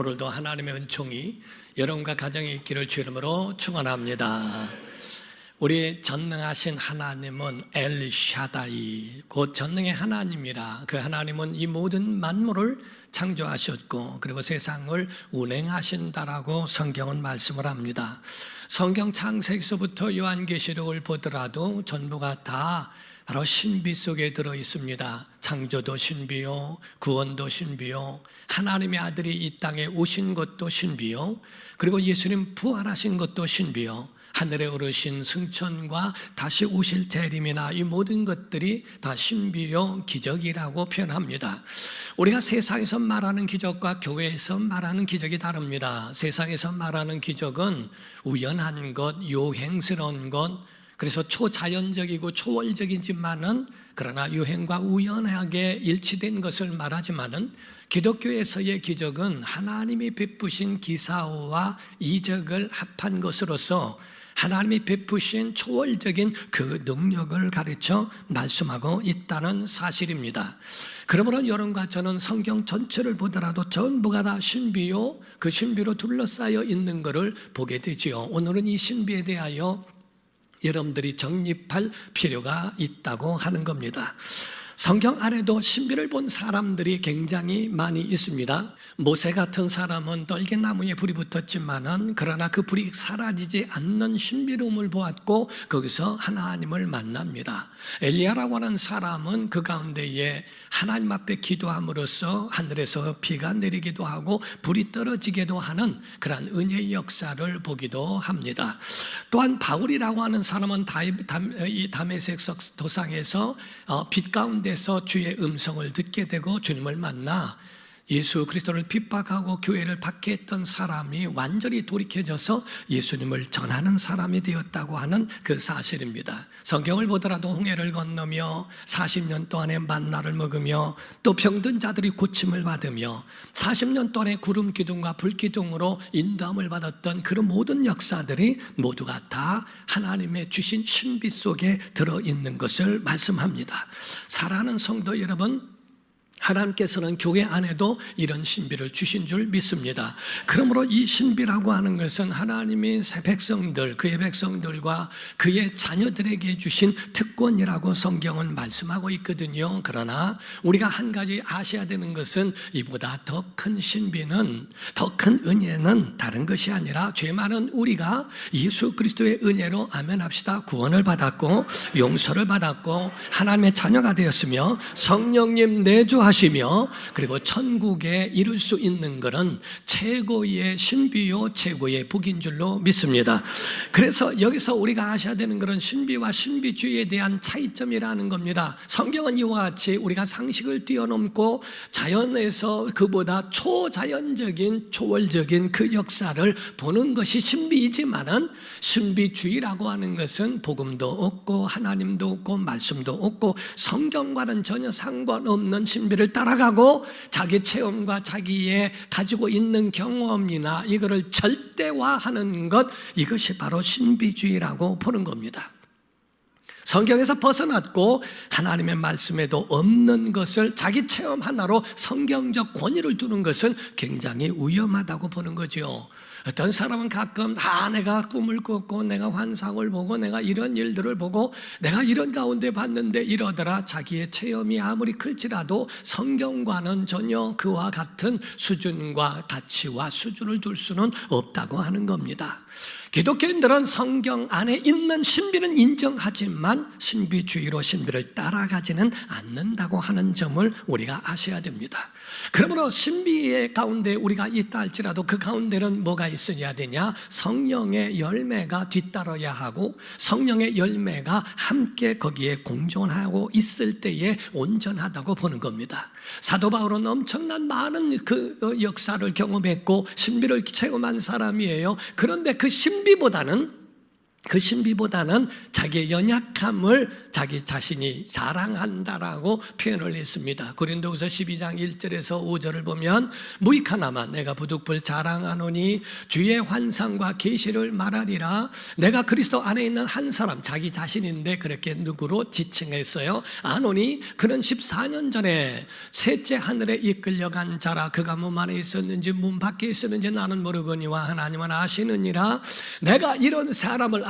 오늘도 하나님의 은총이 여러분과 가정에 있기를 주 이름으로 축원합니다. 우리 전능하신 하나님은 엘샤다이 곧 전능의 하나님이라 그 하나님은 이 모든 만물을 창조하셨고 그리고 세상을 운행하신다라고 성경은 말씀을 합니다. 성경 창세기서부터 요한계시록을 보더라도 전부가 다 바로 신비 속에 들어 있습니다. 창조도 신비요, 구원도 신비요, 하나님의 아들이 이 땅에 오신 것도 신비요, 그리고 예수님 부활하신 것도 신비요, 하늘에 오르신 승천과 다시 오실 재림이나 이 모든 것들이 다 신비요 기적이라고 표현합니다. 우리가 세상에서 말하는 기적과 교회에서 말하는 기적이 다릅니다. 세상에서 말하는 기적은 우연한 것, 요행스러운 것, 그래서 초자연적이고 초월적이지만은 그러나 유행과 우연하게 일치된 것을 말하지만은 기독교에서의 기적은 하나님이 베푸신 기사와 이적을 합한 것으로서 하나님이 베푸신 초월적인 그 능력을 가르쳐 말씀하고 있다는 사실입니다. 그러므로 여러분과 저는 성경 전체를 보더라도 전부가 다 신비요, 그 신비로 둘러싸여 있는 것을 보게 되지요. 오늘은 이 신비에 대하여 여러분들이 정립할 필요가 있다고 하는 겁니다. 성경 안에도 신비를 본 사람들이 굉장히 많이 있습니다. 모세 같은 사람은 떨기나무에 불이 붙었지만은 그러나 그 불이 사라지지 않는 신비로움을 보았고 거기서 하나님을 만납니다. 엘리야라고 하는 사람은 그 가운데에 하나님 앞에 기도함으로써 하늘에서 비가 내리기도 하고 불이 떨어지기도 하는 그러한 은혜의 역사를 보기도 합니다. 또한 바울이라고 하는 사람은 이 담에색 도상에서 어, 빛 가운데 서 주의 음성을 듣게 되고 주님을 만나 예수 그리스도를 핍박하고 교회를 박해했던 사람이 완전히 돌이켜져서 예수님을 전하는 사람이 되었다고 하는 그 사실입니다. 성경을 보더라도 홍해를 건너며 40년 동안에 만나를 먹으며 또 병든 자들이 고침을 받으며 40년 동안에 구름 기둥과 불 기둥으로 인도함을 받았던 그런 모든 역사들이 모두가 다 하나님의 주신 신비 속에 들어 있는 것을 말씀합니다. 사랑하는 성도 여러분, 하나님께서는 교회 안에도 이런 신비를 주신 줄 믿습니다. 그러므로 이 신비라고 하는 것은 하나님의 새 백성들, 그의 백성들과 그의 자녀들에게 주신 특권이라고 성경은 말씀하고 있거든요. 그러나 우리가 한 가지 아셔야 되는 것은 이보다 더 큰 신비는, 더 큰 은혜는 다른 것이 아니라 죄 많은 우리가 예수 그리스도의 은혜로 아멘합시다. 구원을 받았고, 용서를 받았고, 하나님의 자녀가 되었으며, 성령님 내주하 하시며 그리고 천국에 이룰 수 있는 것은 최고의 신비요 최고의 복인 줄로 믿습니다. 그래서 여기서 우리가 아셔야 되는 것은 신비와 신비주의에 대한 차이점이라는 겁니다. 성경은 이와 같이 우리가 상식을 뛰어넘고 자연에서 그보다 초자연적인 초월적인 그 역사를 보는 것이 신비이지만은 신비주의라고 하는 것은 복음도 없고 하나님도 없고 말씀도 없고 성경과는 전혀 상관없는 신비를 이를 따라가고 자기 체험과 자기의 가지고 있는 경험이나 이거를 절대화하는 것 이것이 바로 신비주의라고 보는 겁니다. 성경에서 벗어났고 하나님의 말씀에도 없는 것을 자기 체험 하나로 성경적 권위를 두는 것은 굉장히 위험하다고 보는 거죠. 어떤 사람은 가끔 아 내가 꿈을 꿨고 내가 환상을 보고 내가 이런 일들을 보고 내가 이런 가운데 봤는데 이러더라 자기의 체험이 아무리 클지라도 성경과는 전혀 그와 같은 수준과 가치와 수준을 둘 수는 없다고 하는 겁니다. 기독교인들은 성경 안에 있는 신비는 인정하지만 신비주의로 신비를 따라가지는 않는다고 하는 점을 우리가 아셔야 됩니다. 그러므로 신비의 가운데 우리가 있다 할지라도 그 가운데는 뭐가 있어야 되냐? 성령의 열매가 뒤따라야 하고 성령의 열매가 함께 거기에 공존하고 있을 때에 온전하다고 보는 겁니다. 사도 바울은 엄청난 많은 그 역사를 경험했고 신비를 체험한 사람이에요. 그런데 그 신, 신비보다는 그 신비보다는 자기의 연약함을 자기 자신이 자랑한다라고 표현을 했습니다. 고린도후서 12장 1절에서 5절을 보면 무익하나마 내가 부득불 자랑하노니 주의 환상과 계시를 말하리라 내가 그리스도 안에 있는 한 사람 자기 자신인데 그렇게 누구로 지칭했어요. 아노니 그는 14년 전에 셋째 하늘에 이끌려간 자라 그가 몸 안에 있었는지 몸 밖에 있었는지 나는 모르거니와 하나님은 아시느니라 내가 이런 사람을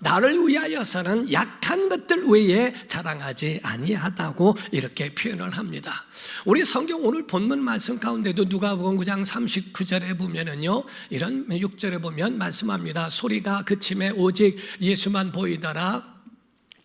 나를 위하여서는 약한 것들 외에 자랑하지 아니하다고 이렇게 표현을 합니다. 우리 성경 오늘 본문 말씀 가운데도 누가복음 9장 39절에 보면은요. 이런 6절에 보면 말씀합니다. 소리가 그침에 오직 예수만 보이더라.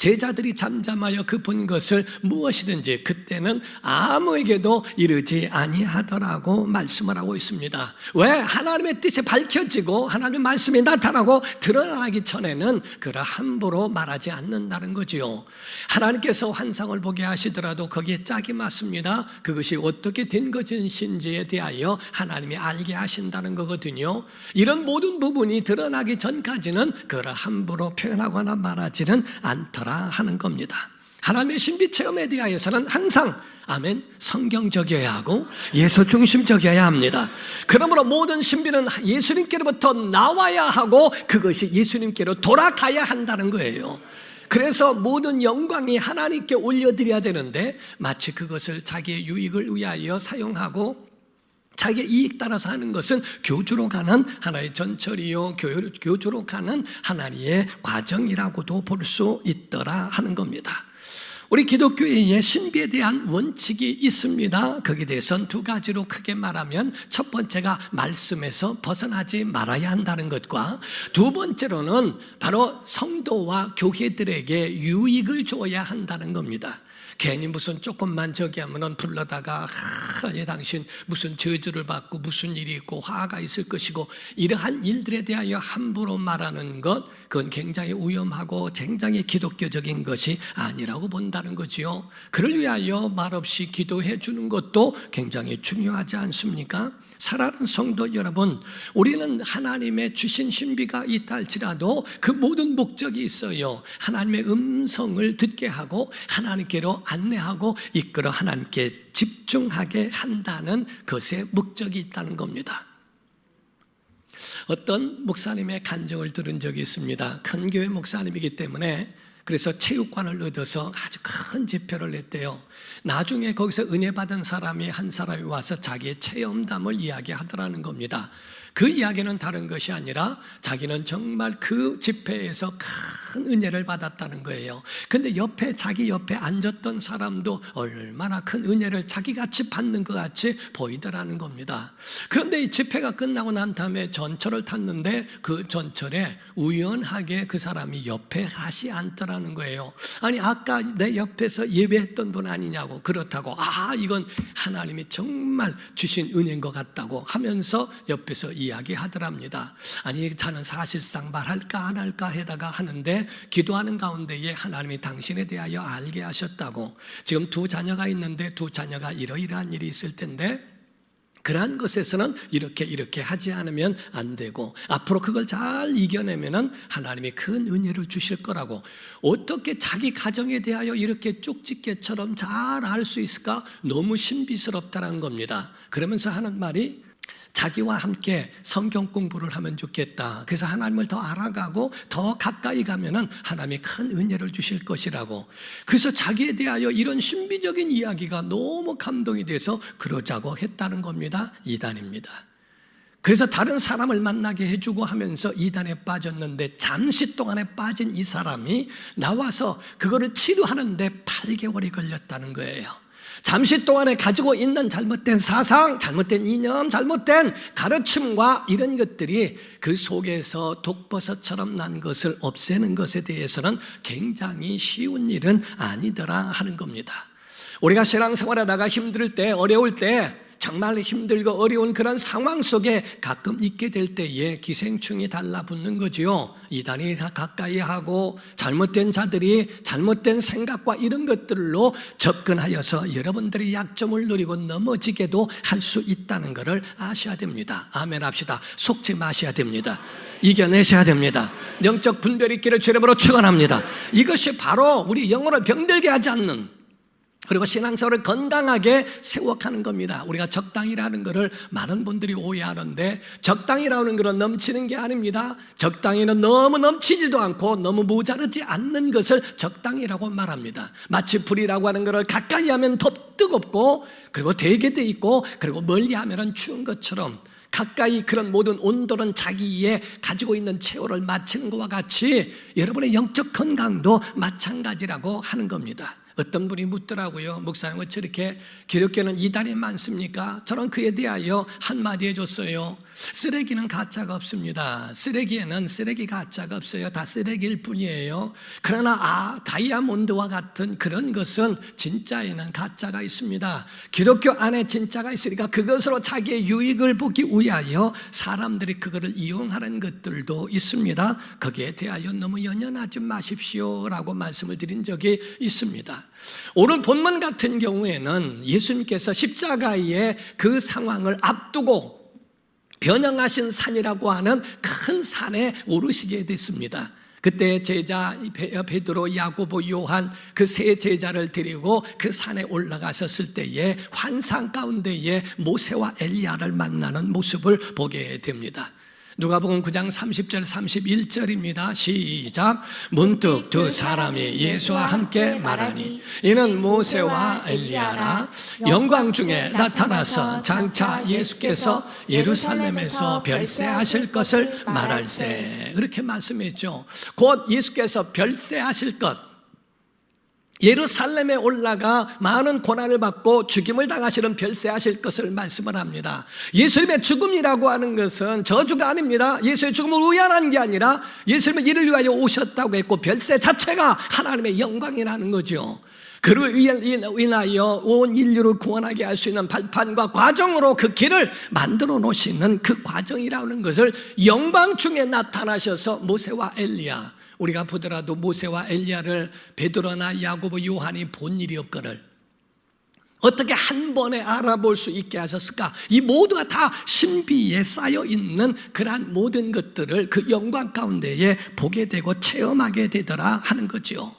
제자들이 잠잠하여 그 본 것을 무엇이든지 그때는 아무에게도 이르지 아니하더라고 말씀을 하고 있습니다. 왜 하나님의 뜻이 밝혀지고 하나님의 말씀이 나타나고 드러나기 전에는 그를 함부로 말하지 않는다는 거지요. 하나님께서 환상을 보게 하시더라도 거기에 짝이 맞습니다. 그것이 어떻게 된 것인지에 대하여 하나님이 알게 하신다는 거거든요. 이런 모든 부분이 드러나기 전까지는 그를 함부로 표현하거나 말하지는 않더라 하는 겁니다. 하나님의 신비 체험에 대하여서는 항상 아멘 성경적이어야 하고 예수 중심적이어야 합니다. 그러므로 모든 신비는 예수님께로부터 나와야 하고 그것이 예수님께로 돌아가야 한다는 거예요. 그래서 모든 영광이 하나님께 올려드려야 되는데 마치 그것을 자기의 유익을 위하여 사용하고 자기의 이익 따라서 하는 것은 교주로 가는 하나의 전철이요 교- 교주로 가는 하나님의 과정이라고도 볼 수 있더라 하는 겁니다. 우리 기독교의 신비에 대한 원칙이 있습니다. 거기에 대해서는 두 가지로 크게 말하면 첫 번째가 말씀에서 벗어나지 말아야 한다는 것과 두 번째로는 바로 성도와 교회들에게 유익을 줘야 한다는 겁니다. 괜히 무슨 조금만 저기 하면은 불러다가 아, 예, 당신 무슨 저주를 받고 무슨 일이 있고 화가 있을 것이고 이러한 일들에 대하여 함부로 말하는 것 그건 굉장히 위험하고 굉장히 기독교적인 것이 아니라고 본다는 거지요. 그를 위하여 말없이 기도해 주는 것도 굉장히 중요하지 않습니까? 사랑하는 성도 여러분, 우리는 하나님의 주신 신비가 있다 할지라도 그 모든 목적이 있어요. 하나님의 음성을 듣게 하고 하나님께로 안내하고 이끌어 하나님께 집중하게 한다는 것에 목적이 있다는 겁니다. 어떤 목사님의 간증을 들은 적이 있습니다. 큰 교회 목사님이기 때문에 그래서 체육관을 얻어서 아주 큰 집회를 했대요. 나중에 거기서 은혜 받은 사람이 한 사람이 와서 자기의 체험담을 이야기하더라는 겁니다. 그 이야기는 다른 것이 아니라 자기는 정말 그 집회에서 큰 은혜를 받았다는 거예요. 근데 옆에 자기 옆에 앉았던 사람도 얼마나 큰 은혜를 자기 같이 받는 것 같이 보이더라는 겁니다. 그런데 이 집회가 끝나고 난 다음에 전철을 탔는데 그 전철에 우연하게 그 사람이 옆에 가시 앉더라는 거예요. 아니 아까 내 옆에서 예배했던 분 아니냐고 그렇다고 아 이건 하나님이 정말 주신 은혜인 것 같다고 하면서 옆에서 이야기하더랍니다. 아니 자는 사실상 말할까 안 할까 해다가 하는데 기도하는 가운데에 하나님이 당신에 대하여 알게 하셨다고 지금 두 자녀가 있는데 두 자녀가 이러이러한 일이 있을 텐데 그러한 것에서는 이렇게 이렇게 하지 않으면 안 되고 앞으로 그걸 잘 이겨내면은 하나님이 큰 은혜를 주실 거라고 어떻게 자기 가정에 대하여 이렇게 쪽집게처럼 잘 알 수 있을까 너무 신비스럽다는 겁니다. 그러면서 하는 말이 자기와 함께 성경 공부를 하면 좋겠다. 그래서 하나님을 더 알아가고 더 가까이 가면은 하나님이 큰 은혜를 주실 것이라고. 그래서 자기에 대하여 이런 신비적인 이야기가 너무 감동이 돼서 그러자고 했다는 겁니다. 이단입니다. 그래서 다른 사람을 만나게 해주고 하면서 이단에 빠졌는데 잠시 동안에 빠진 이 사람이 나와서 그거를 치료하는데 8개월이 걸렸다는 거예요. 잠시 동안에 가지고 있는 잘못된 사상, 잘못된 이념, 잘못된 가르침과 이런 것들이 그 속에서 독버섯처럼 난 것을 없애는 것에 대해서는 굉장히 쉬운 일은 아니더라 하는 겁니다. 우리가 신앙생활하다가 힘들 때, 어려울 때 정말 힘들고 어려운 그런 상황 속에 가끔 있게 될 때에 기생충이 달라붙는 거지요. 이단이 가- 가까이 하고 잘못된 자들이 잘못된 생각과 이런 것들로 접근하여서 여러분들의 약점을 누리고 넘어지게도 할 수 있다는 것을 아셔야 됩니다. 아멘 합시다. 속지 마셔야 됩니다. 이겨내셔야 됩니다. 영적 분별이 있기를 주름으로 축원합니다. 이것이 바로 우리 영혼을 병들게 하지 않는 그리고 신앙생활을 건강하게 세워가는 겁니다. 우리가 적당이라는 것을 많은 분들이 오해하는데 적당이라는 것은 넘치는 게 아닙니다. 적당히는 너무 넘치지도 않고 너무 모자르지 않는 것을 적당이라고 말합니다. 마치 불이라고 하는 것을 가까이 하면 더 뜨겁고 그리고 되게 돼 있고 그리고 멀리 하면은 추운 것처럼 가까이 그런 모든 온도는 자기에 가지고 있는 체온을 맞추는 것과 같이 여러분의 영적 건강도 마찬가지라고 하는 겁니다. 어떤 분이 묻더라고요. 목사님 왜 저렇게 기독교는 이단이 많습니까? 저는 그에 대하여 한마디 해줬어요. 쓰레기는 가짜가 없습니다. 쓰레기에는 쓰레기 가짜가 없어요. 다 쓰레기일 뿐이에요. 그러나 아, 다이아몬드와 같은 그런 것은 진짜에는 가짜가 있습니다. 기독교 안에 진짜가 있으니까 그것으로 자기의 유익을 보기 위하여 사람들이 그거를 이용하는 것들도 있습니다. 거기에 대하여 너무 연연하지 마십시오라고 말씀을 드린 적이 있습니다. 오늘 본문 같은 경우에는 예수님께서 십자가의 그 상황을 앞두고 변형하신 산이라고 하는 큰 산에 오르시게 됐습니다. 그때 제자 베- 베드로, 야고보, 요한 그 세 제자를 데리고 그 산에 올라가셨을 때에 환상 가운데에 모세와 엘리야를 만나는 모습을 보게 됩니다. 누가복음 9장 30절 31절입니다. 시작. 문득 두 사람이 예수와 함께 말하니 이는 모세와 엘리야라 영광 중에 나타나서 장차 예수께서 예루살렘에서 별세하실 것을 말할세. 그렇게 말씀했죠. 곧 예수께서 별세하실 것 예루살렘에 올라가 많은 고난을 받고 죽임을 당하시는 별세하실 것을 말씀을 합니다. 예수님의 죽음이라고 하는 것은 저주가 아닙니다. 예수의 죽음을 우연한 게 아니라 예수님은 이를 위하여 오셨다고 했고 별세 자체가 하나님의 영광이라는 거죠. 그를 인하여 온 인류를 구원하게 할 수 있는 발판과 과정으로 그 길을 만들어 놓으시는 그 과정이라는 것을 영광 중에 나타나셔서 모세와 엘리야 우리가 보더라도 모세와 엘리야를 베드로나 야고보 요한이 본 일이 없거늘 어떻게 한 번에 알아볼 수 있게 하셨을까? 이 모두가 다 신비에 쌓여 있는 그러한 모든 것들을 그 영광 가운데에 보게 되고 체험하게 되더라 하는 거죠.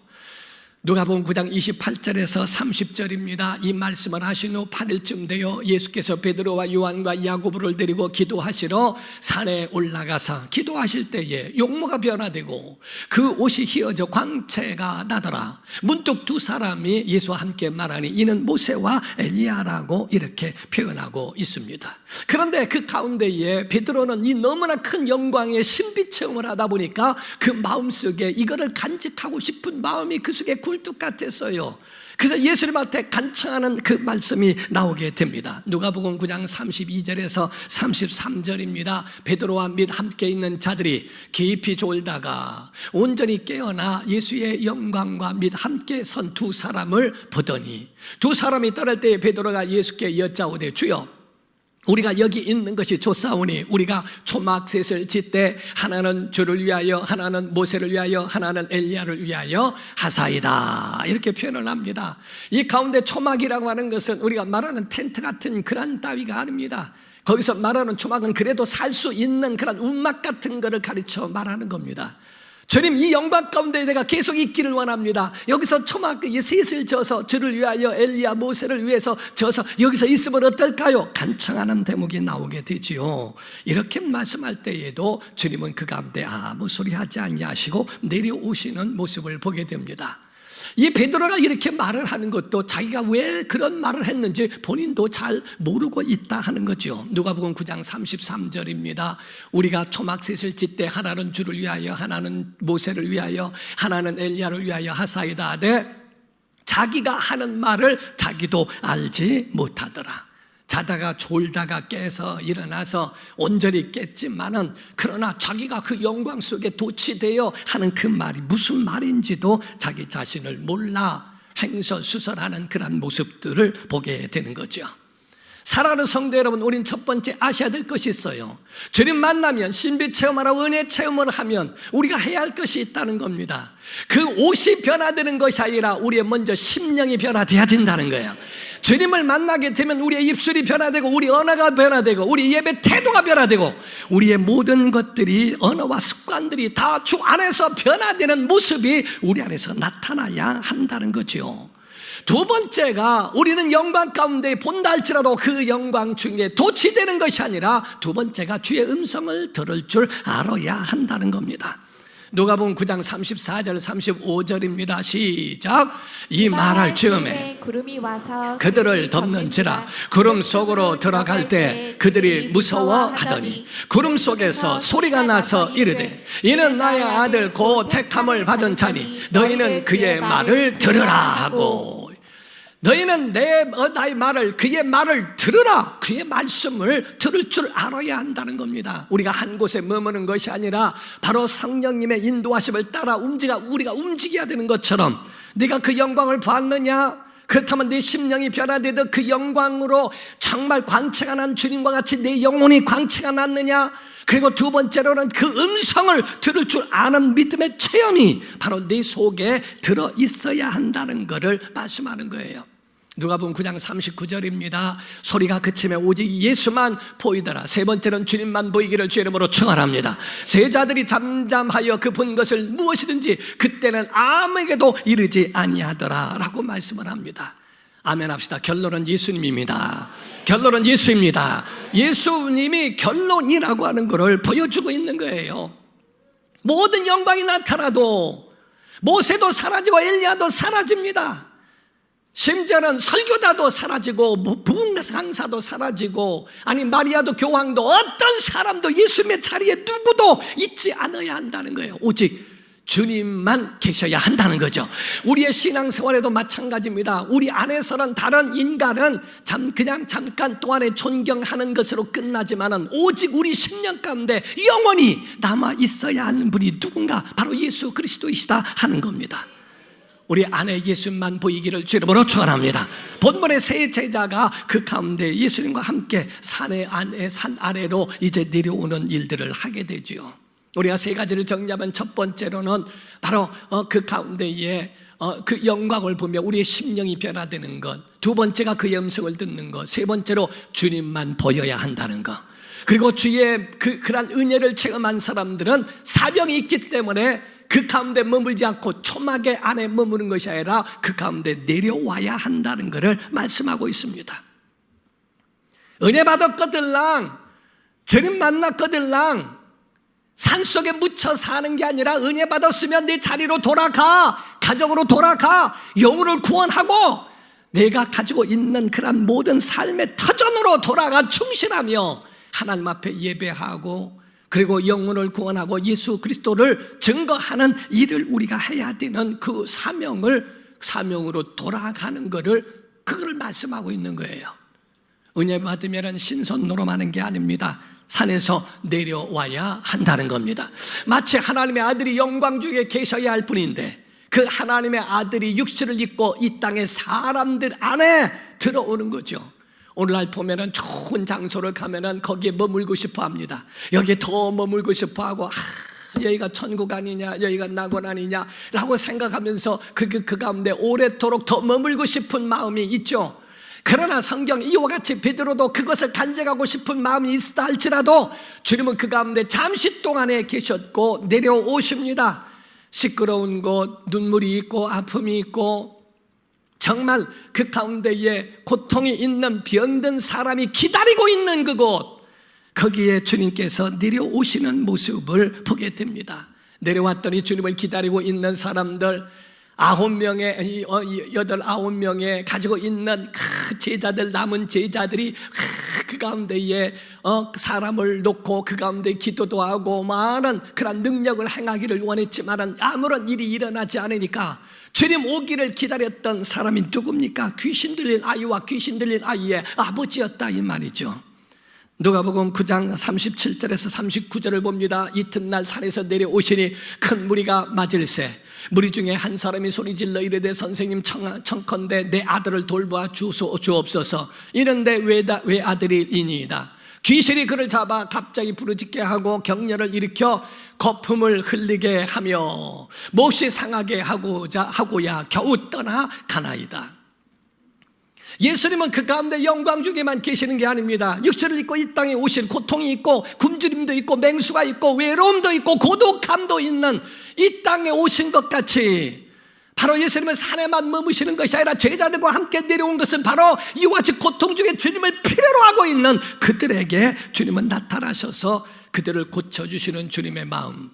누가복음 9장 28절에서 30절입니다. 이 말씀을 하신 후 8일쯤 되어 예수께서 베드로와 요한과 야고보를 데리고 기도하시러 산에 올라가서 기도하실 때에 용모가 변화되고 그 옷이 휘어져 광채가 나더라. 문득 두 사람이 예수와 함께 말하니 이는 모세와 엘리야라고 이렇게 표현하고 있습니다. 그런데 그 가운데에 베드로는 이 너무나 큰 영광의 신비 체험을 하다 보니까 그 마음속에 이거를 간직하고 싶은 마음이 그 속에 굴뚝 같았어요. 그래서 예수님한테 간청하는 그 말씀이 나오게 됩니다. 누가복음 9장 32절에서 33절입니다. 베드로와 및 함께 있는 자들이 깊이 졸다가 온전히 깨어나 예수의 영광과 및 함께 선 두 사람을 보더니 두 사람이 떠날 때에 베드로가 예수께 여짜오되 주여 우리가 여기 있는 것이 좋사오니 우리가 초막셋을 짓되 하나는 주를 위하여 하나는 모세를 위하여 하나는 엘리야를 위하여 하사이다. 이렇게 표현을 합니다. 이 가운데 초막이라고 하는 것은 우리가 말하는 텐트 같은 그런 따위가 아닙니다. 거기서 말하는 초막은 그래도 살 수 있는 그런 움막 같은 것을 가르쳐 말하는 겁니다 주님 이 영광 가운데 내가 계속 있기를 원합니다. 여기서 초막 이 셋을 져서 주를 위하여 엘리야 모세를 위해서 져서 여기서 있으면 어떨까요? 간청하는 대목이 나오게 되지요. 이렇게 말씀할 때에도 주님은 그 가운데 아무 소리 하지 않냐시고 내려오시는 모습을 보게 됩니다. 이 베드로가 이렇게 말을 하는 것도 자기가 왜 그런 말을 했는지 본인도 잘 모르고 있다 하는 거죠. 누가복음 9장 33절입니다. 우리가 초막 셋을 짓되 하나는 주를 위하여 하나는 모세를 위하여 하나는 엘리야를 위하여 하사이다 하되 자기가 하는 말을 자기도 알지 못하더라. 자다가 졸다가 깨서 일어나서 온전히 깼지만은 그러나 자기가 그 영광 속에 도취되어 하는 그 말이 무슨 말인지도 자기 자신을 몰라 행설수설하는 그런 모습들을 보게 되는 거죠. 사랑하는 성도 여러분, 우린 첫 번째 아셔야 될 것이 있어요. 주님 만나면 신비 체험하라 은혜 체험을 하면 우리가 해야 할 것이 있다는 겁니다. 그 옷이 변화되는 것이 아니라 우리의 먼저 심령이 변화돼야 된다는 거예요. 주님을 만나게 되면 우리의 입술이 변화되고 우리 언어가 변화되고 우리 예배 태도가 변화되고 우리의 모든 것들이 언어와 습관들이 다 주 안에서 변화되는 모습이 우리 안에서 나타나야 한다는 거죠. 두 번째가 우리는 영광 가운데 본다 할지라도 그 영광 중에 도취되는 것이 아니라 두 번째가 주의 음성을 들을 줄 알아야 한다는 겁니다. 누가복음 9장 34절 35절입니다. 시작. 이 말할 즈음에 구름이 와서 그들을 덮는지라 구름 속으로 들어갈 때 그들이 무서워하더니 구름 속에서 소리가 나서 이르되 이는 나의 아들 고 택함을 받은 자니 너희는 그의 말을 들으라 하고 너희는 내 어, 나의 말을 그의 말을 들으라 그의 말씀을 들을 줄 알아야 한다는 겁니다. 우리가 한 곳에 머무는 것이 아니라 바로 성령님의 인도하심을 따라 움직여 우리가 움직여야 되는 것처럼 네가 그 영광을 봤느냐? 그렇다면 네 심령이 변화되듯 그 영광으로 정말 광채가 난 주님과 같이 내 영혼이 광채가 났느냐? 그리고 두 번째로는 그 음성을 들을 줄 아는 믿음의 체험이 바로 내 속에 들어 있어야 한다는 것을 말씀하는 거예요. 누가복음 9장 39절입니다. 소리가 그치면 오직 예수만 보이더라. 세 번째는 주님만 보이기를 주 이름으로 청하랍니다. 세자들이 잠잠하여 그 본 것을 무엇이든지 그때는 아무에게도 이르지 아니하더라 라고 말씀을 합니다. 아멘 합시다. 결론은 예수님입니다. 결론은 예수입니다. 예수님이 결론이라고 하는 것을 보여주고 있는 거예요. 모든 영광이 나타나도 모세도 사라지고 엘리야도 사라집니다. 심지어는 설교자도 사라지고 뭐 부흥 강사도 사라지고 아니 마리아도 교황도 어떤 사람도 예수님의 자리에 누구도 있지 않아야 한다는 거예요. 오직 주님만 계셔야 한다는 거죠. 우리의 신앙생활에도 마찬가지입니다. 우리 안에서는 다른 인간은 잠 그냥 잠깐 동안에 존경하는 것으로 끝나지만은 오직 우리 심령 가운데 영원히 남아 있어야 하는 분이 누군가 바로 예수 그리스도이시다 하는 겁니다. 우리 안에 예수님만 보이기를 주 이름으로 축원합니다. 본문의 세 제자가 그 가운데 예수님과 함께 산의 안에 산 아래로 이제 내려오는 일들을 하게 되지요. 우리가 세 가지를 정리하면 첫 번째로는 바로 어, 그 가운데에 어, 그 영광을 보며 우리의 심령이 변화되는 것. 두 번째가 그의 음성을 듣는 것. 세 번째로 주님만 보여야 한다는 것. 그리고 주의 그, 그런 은혜를 체험한 사람들은 사명이 있기 때문에 그 가운데 머물지 않고 초막의 안에 머무는 것이 아니라 그 가운데 내려와야 한다는 것을 말씀하고 있습니다. 은혜 받았거들랑 주님 만났거들랑 산속에 묻혀 사는 게 아니라 은혜 받았으면 내 자리로 돌아가 가정으로 돌아가 영혼을 구원하고 내가 가지고 있는 그런 모든 삶의 터전으로 돌아가 충실하며 하나님 앞에 예배하고 그리고 영혼을 구원하고 예수 그리스도를 증거하는 일을 우리가 해야 되는 그 사명을 사명으로 돌아가는 것을 그걸 말씀하고 있는 거예요. 은혜 받으면 신선 노름하는 게 아닙니다. 산에서 내려와야 한다는 겁니다. 마치 하나님의 아들이 영광 중에 계셔야 할 뿐인데 그 하나님의 아들이 육신을 입고 이 땅의 사람들 안에 들어오는 거죠. 오늘날 보면은 좋은 장소를 가면은 거기에 머물고 싶어 합니다. 여기에 더 머물고 싶어 하고, 아, 여기가 천국 아니냐, 여기가 낙원 아니냐, 라고 생각하면서 그, 그, 그 가운데 오래도록 더 머물고 싶은 마음이 있죠. 그러나 성경 이와 같이 베드로도 그것을 간직하고 싶은 마음이 있다 할지라도 주님은 그 가운데 잠시 동안에 계셨고 내려오십니다. 시끄러운 곳, 눈물이 있고 아픔이 있고 정말 그 가운데에 고통이 있는 병든 사람이 기다리고 있는 그곳 거기에 주님께서 내려오시는 모습을 보게 됩니다. 내려왔더니 주님을 기다리고 있는 사람들 아홉 명의 어, 여덟 아홉 명의 가지고 있는 그 제자들 남은 제자들이 그 가운데에 어, 사람을 놓고 그 가운데 기도도 하고 많은 그런 능력을 행하기를 원했지만 아무런 일이 일어나지 않으니까 주님 오기를 기다렸던 사람이 누굽니까? 귀신 들린 아이와 귀신 들린 아이의 아버지였다 이 말이죠. 누가복음 9장 37절에서 39절을 봅니다. 이튿날 산에서 내려오시니 큰 무리가 맞을새 무리 중에 한 사람이 소리질러 이르되 선생님 청, 청컨대 내 아들을 돌보아 주소, 주옵소서. 이런데 왜, 다, 왜 아들이 이니이다. 귀신이 그를 잡아 갑자기 부르짖게 하고 격려를 일으켜 거품을 흘리게 하며 몹시 상하게 하고자 하고야 겨우 떠나 가나이다. 예수님은 그 가운데 영광 중에만 계시는 게 아닙니다. 육체를 입고 이 땅에 오신 고통이 있고 굶주림도 있고 맹수가 있고 외로움도 있고 고독함도 있는 이 땅에 오신 것 같이 바로 예수님은 산에만 머무시는 것이 아니라 제자들과 함께 내려온 것은 바로 이와 같이 고통 중에 주님을 필요로 하고 있는 그들에게 주님은 나타나셔서 그들을 고쳐주시는 주님의 마음,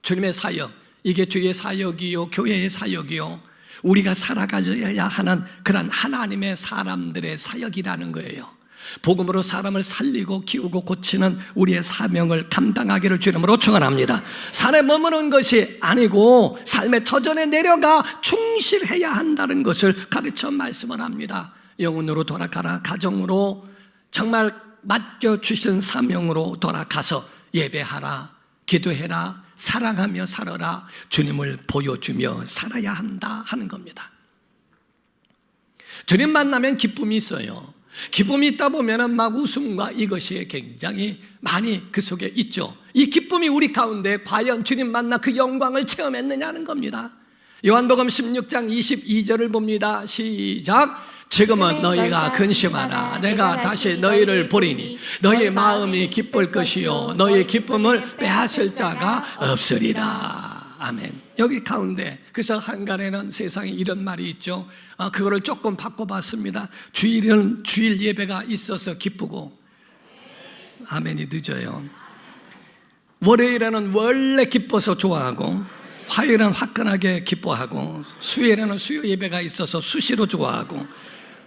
주님의 사역, 이게 주의 사역이요, 교회의 사역이요, 우리가 살아가야 하는 그런 하나님의 사람들의 사역이라는 거예요. 복음으로 사람을 살리고 키우고 고치는 우리의 사명을 감당하기를 주님으로 축원합니다. 산에 머무는 것이 아니고 삶의 터전에 내려가 충실해야 한다는 것을 가르쳐 말씀을 합니다. 영혼으로 돌아가라 가정으로 정말 맡겨 주신 사명으로 돌아가서 예배하라 기도해라 사랑하며 살아라 주님을 보여주며 살아야 한다 하는 겁니다. 주님 만나면 기쁨이 있어요. 기쁨이 있다 보면은 막 웃음과 이것이 굉장히 많이 그 속에 있죠. 이 기쁨이 우리 가운데 과연 주님 만나 그 영광을 체험했느냐는 겁니다. 요한복음 16장 22절을 봅니다. 시작. 지금은 너희가 근심하라. 내가 다시 너희를 보리니 너희 마음이 기쁠 것이요. 너희 기쁨을 빼앗을 자가 없으리라. 아멘. 여기 가운데 그래서 한간에는 세상에 이런 말이 있죠. 아, 그거를 조금 바꿔봤습니다. 주일은 주일 예배가 있어서 기쁘고 아멘이 늦어요. 월요일에는 원래 기뻐서 좋아하고 화요일은 화끈하게 기뻐하고 수요일에는 수요 예배가 있어서 수시로 좋아하고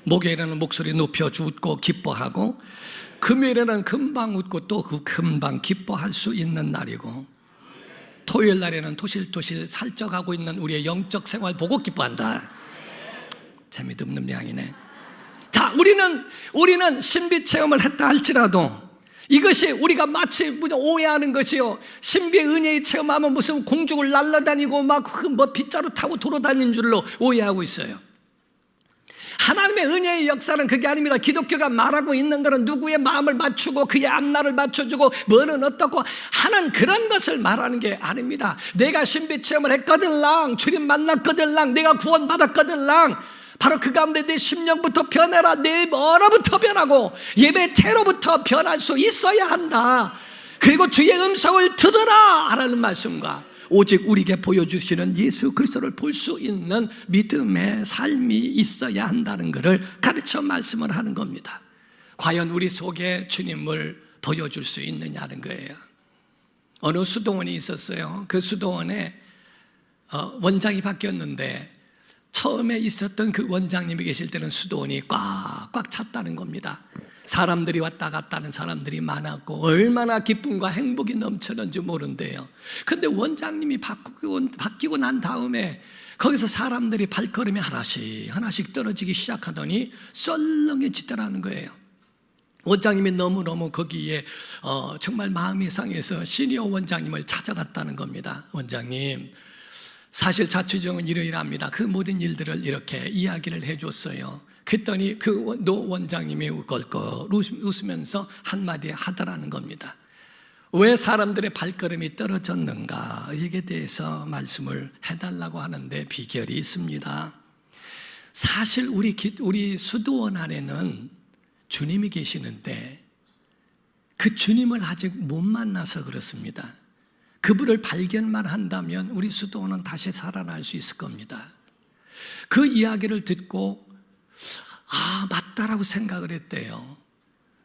목요일에는 목소리 높여 웃고 기뻐하고 금요일에는 금방 웃고 또 그 금방 기뻐할 수 있는 날이고 토요일 날에는 토실토실 살쪄가고 있는 우리의 영적 생활 보고 기뻐한다. 재미도 없는 양이네. 자, 우리는 우리는 신비 체험을 했다 할지라도 이것이 우리가 마치 오해하는 것이요. 신비의 은혜의 체험하면 무슨 공중을 날아다니고 막 뭐 빗자루 타고 돌아다니는 줄로 오해하고 있어요. 하나님의 은혜의 역사는 그게 아닙니다. 기독교가 말하고 있는 것은 누구의 마음을 맞추고 그의 앞날을 맞춰주고 뭐는 어떻고 하는 그런 것을 말하는 게 아닙니다. 내가 신비 체험을 했거들랑 주님 만났거들랑 내가 구원 받았거들랑 바로 그 가운데 내 심령부터 변해라 내 뭐로부터 변하고 예배 태로부터 변할 수 있어야 한다. 그리고 주의 음성을 듣어라 하라는 말씀과 오직 우리에게 보여주시는 예수 그리스도를 볼 수 있는 믿음의 삶이 있어야 한다는 것을 가르쳐 말씀을 하는 겁니다. 과연 우리 속에 주님을 보여줄 수 있느냐는 거예요. 어느 수도원이 있었어요. 그 수도원에 어, 원장이 바뀌었는데 처음에 있었던 그 원장님이 계실 때는 수도원이 꽉꽉 찼다는 겁니다. 사람들이 왔다 갔다 하는 사람들이 많았고 얼마나 기쁨과 행복이 넘쳤는지 모른대요. 근데 원장님이 바뀌고, 바뀌고 난 다음에 거기서 사람들이 발걸음이 하나씩 하나씩 떨어지기 시작하더니 썰렁해지더라는 거예요. 원장님이 너무너무 거기에 어, 정말 마음이 상해서 시니어 원장님을 찾아갔다는 겁니다. 원장님, 사실 자취정은 이러이러합니다. 그 모든 일들을 이렇게 이야기를 해줬어요. 그랬더니 그 노 원장님이 껄껄 웃으면서 한마디 하더라는 겁니다. 왜 사람들의 발걸음이 떨어졌는가? 이에 대해서 말씀을 해달라고 하는데 비결이 있습니다. 사실 우리, 우리 수도원 안에는 주님이 계시는데 그 주님을 아직 못 만나서 그렇습니다. 그분을 발견만 한다면 우리 수도원은 다시 살아날 수 있을 겁니다. 그 이야기를 듣고 아, 맞다라고 생각을 했대요.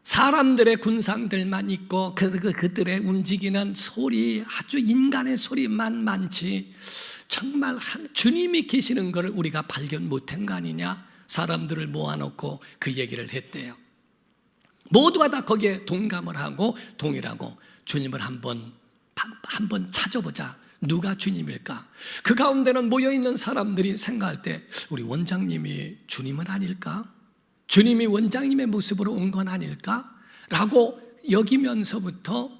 사람들의 군상들만 있고 그, 그, 그들의 움직이는 소리, 아주 인간의 소리만 많지, 정말 한, 주님이 계시는 것을 우리가 발견 못한 거 아니냐? 사람들을 모아놓고 그 얘기를 했대요. 모두가 다 거기에 동감을 하고 동일하고 주님을 한번 한번 찾아보자. 누가 주님일까? 그 가운데는 모여 있는 사람들이 생각할 때 우리 원장님이 주님은 아닐까? 주님이 원장님의 모습으로 온 건 아닐까? 라고 여기면서부터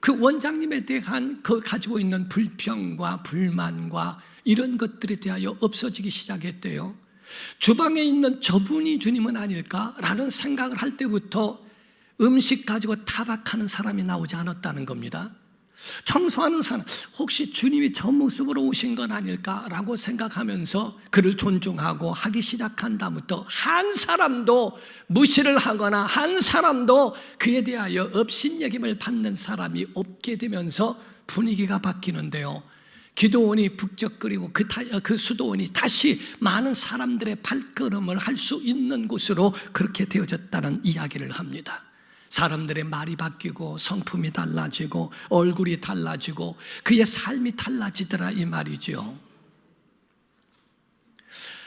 그 원장님에 대한 그 가지고 있는 불평과 불만과 이런 것들에 대하여 없어지기 시작했대요. 주방에 있는 저분이 주님은 아닐까라는 생각을 할 때부터 음식 가지고 타박하는 사람이 나오지 않았다는 겁니다. 청소하는 사람, 혹시 주님이 저 모습으로 오신 건 아닐까라고 생각하면서 그를 존중하고 하기 시작한 다음부터 한 사람도 무시를 하거나 한 사람도 그에 대하여 업신여김을 받는 사람이 없게 되면서 분위기가 바뀌는데요. 기도원이 북적거리고 그, 타, 그 수도원이 다시 많은 사람들의 발걸음을 할 수 있는 곳으로 그렇게 되어졌다는 이야기를 합니다. 사람들의 말이 바뀌고 성품이 달라지고 얼굴이 달라지고 그의 삶이 달라지더라 이 말이죠.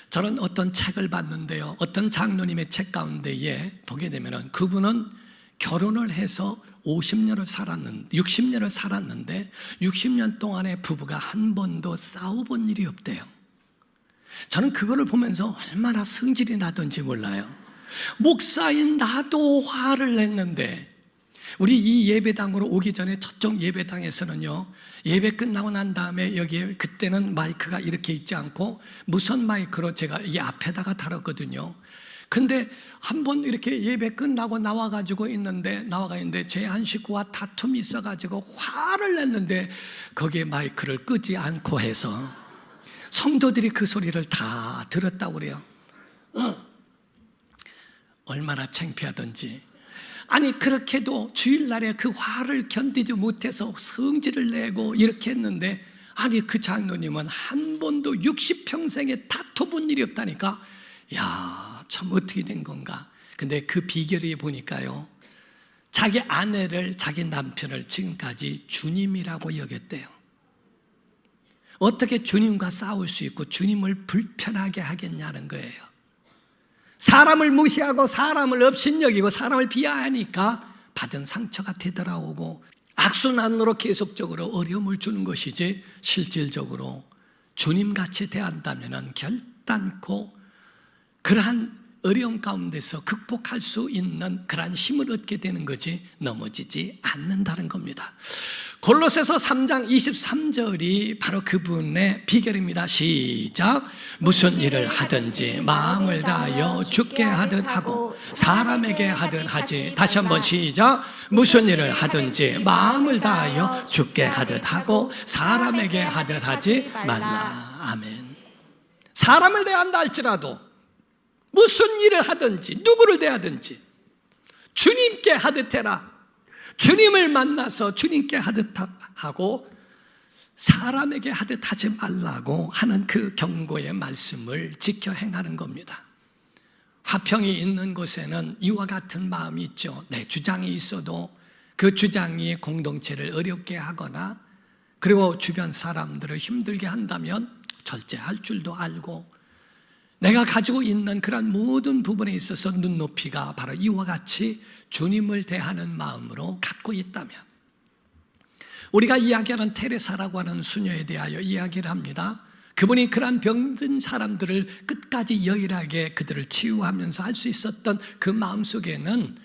저는 어떤 책을 봤는데요. 어떤 장로님의 책 가운데에 보게 되면은 그분은 결혼을 해서 50년을 살았는 60년을 살았는데 60년 동안에 부부가 한 번도 싸워본 일이 없대요. 저는 그거를 보면서 얼마나 성질이 나던지 몰라요. 목사인 나도 화를 냈는데 우리 이 예배당으로 오기 전에 저쪽 예배당에서는요 예배 끝나고 난 다음에 여기에 그때는 마이크가 이렇게 있지 않고 무선 마이크로 제가 이 앞에다가 달았거든요. 근데 한 번 이렇게 예배 끝나고 나와가지고 있는데 나와가 있는데 제 한 식구와 다툼이 있어가지고 화를 냈는데 거기에 마이크를 끄지 않고 해서 성도들이 그 소리를 다 들었다고 그래요 얼마나 창피하던지. 아니, 그렇게도 주일날에 그 화를 견디지 못해서 성질을 내고 이렇게 했는데, 아니, 그 장로님은 한 번도 60평생에 다퉈본 일이 없다니까? 야, 참 어떻게 된 건가? 근데 그 비결이 보니까요. 자기 아내를, 자기 남편을 지금까지 주님이라고 여겼대요. 어떻게 주님과 싸울 수 있고 주님을 불편하게 하겠냐는 거예요. 사람을 무시하고 사람을 업신여기고 사람을 비하하니까 받은 상처가 되돌아오고 악순환으로 계속적으로 어려움을 주는 것이지 실질적으로 주님같이 대한다면 결단코 그러한 어려움 가운데서 극복할 수 있는 그러한 힘을 얻게 되는 거지 넘어지지 않는다는 겁니다. 골로새서 3장 23절이 바로 그분의 비결입니다. 시작. 무슨 일을 하든지 마음을 다하여 죽게 하듯 하고 사람에게 하듯 하지. 다시 한번 시작. 무슨 일을 하든지 마음을 다하여 죽게 하듯 하고 사람에게 하듯 하지 말라. 아멘. 사람을 대한다 할지라도 무슨 일을 하든지 누구를 대하든지 주님께 하듯 해라. 주님을 만나서 주님께 하듯 하고 사람에게 하듯 하지 말라고 하는 그 경고의 말씀을 지켜 행하는 겁니다. 화평이 있는 곳에는 이와 같은 마음이 있죠. 내 주장이 있어도 그 주장이 공동체를 어렵게 하거나 그리고 주변 사람들을 힘들게 한다면 절제할 줄도 알고 내가 가지고 있는 그런 모든 부분에 있어서 눈높이가 바로 이와 같이 주님을 대하는 마음으로 갖고 있다면 우리가 이야기하는 테레사라고 하는 수녀에 대하여 이야기를 합니다. 그분이 그러한 병든 사람들을 끝까지 여일하게 그들을 치유하면서 할 수 있었던 그 마음 속에는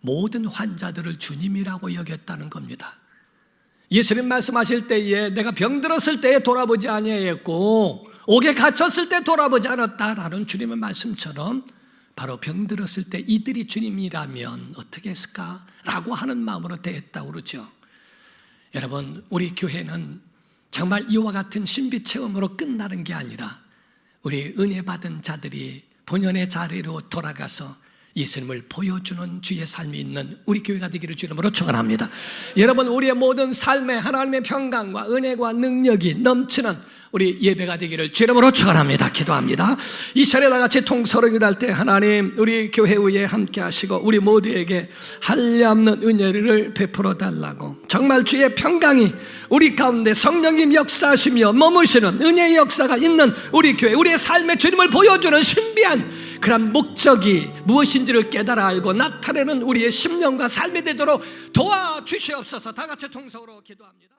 모든 환자들을 주님이라고 여겼다는 겁니다. 예수님 말씀하실 때에 내가 병들었을 때에 돌아보지 아니하였고 옥에 갇혔을 때 돌아보지 않았다라는 주님의 말씀처럼 바로 병들었을 때 이들이 주님이라면 어떻게 했을까? 라고 하는 마음으로 대했다고 그러죠. 여러분, 우리 교회는 정말 이와 같은 신비 체험으로 끝나는 게 아니라 우리 은혜 받은 자들이 본연의 자리로 돌아가서 예수님을 보여주는 주의 삶이 있는 우리 교회가 되기를 주름으로 축원합니다. 여러분 우리의 모든 삶에 하나님의 평강과 은혜와 능력이 넘치는 우리 예배가 되기를 주름으로 축원합니다. 기도합니다. 이 시간에 다 같이 통서로 기도할 때 하나님 우리 교회 위에 함께 하시고 우리 모두에게 한량없는 은혜를 베풀어 달라고 정말 주의 평강이 우리 가운데 성령님 역사하시며 머무시는 은혜의 역사가 있는 우리 교회 우리의 삶의 주님을 보여주는 신비한 그런 목적이 무엇인지를 깨달아 알고 나타내는 우리의 심령과 삶이 되도록 도와주시옵소서 다 같이 통성으로 기도합니다.